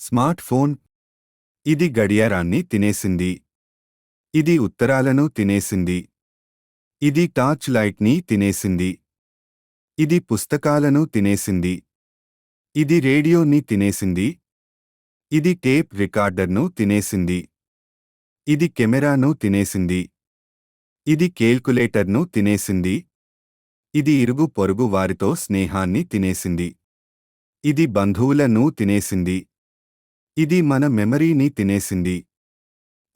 Smart phone. ఇది గడియారాన్ని తినేసింది. ఇది ఉత్తరాలను తినేసింది. ఇది టార్చ్ లైట్ని తినేసింది. ఇది పుస్తకాలను తినేసింది. ఇది రేడియోని తినేసింది. ఇది టేప్ రికార్డర్ను తినేసింది. ఇది కెమెరాను తినేసింది. ఇది కేల్కులేటర్ను తినేసింది. ఇది ఇరుగు పొరుగు వారితో స్నేహాన్ని తినేసింది. ఇది బంధువులను తినేసింది. ఇది మన మెమరీని తినేసింది.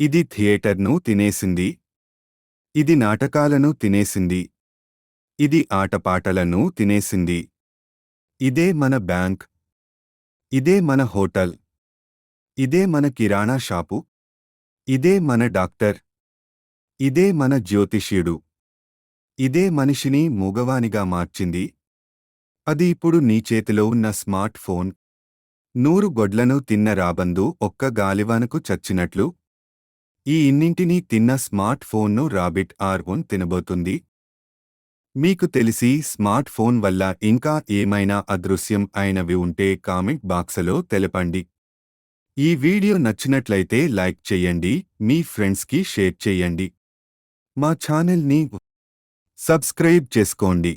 ఇది థియేటర్ను తినేసింది. ఇది నాటకాలను తినేసింది. ఇది ఆటపాటలను తినేసింది. ఇదే మన బ్యాంక్. ఇదే మన హోటల్. ఇదే మన కిరాణా షాపు. ఇదే మన డాక్టర్. ఇదే మన జ్యోతిష్యుడు. ఇదే మనిషిని మూగవానిగా మార్చింది. అది ఇప్పుడు నీ చేతిలో ఉన్న స్మార్ట్ ఫోన్. నూరు గొడ్లను తిన్న రాబందు ఒక్క గాలివానకు చచ్చినట్లు? ఈ ఇన్నింటినీ తిన్న స్మార్ట్ ఫోన్ను రాబిట్ ఆర్వన్ తినబోతుంది. మీకు తెలిసి స్మార్ట్ ఫోన్ వల్ల ఇంకా ఏమైనా అదృశ్యం అయినవి ఉంటే కామెంట్ బాక్సలో తెలపండి. ఈ వీడియో నచ్చినట్లయితే లైక్ చెయ్యండి మీ ఫ్రెండ్స్కి షేర్ చెయ్యండి మా ఛానల్ని సబ్స్క్రైబ్ చేసుకోండి.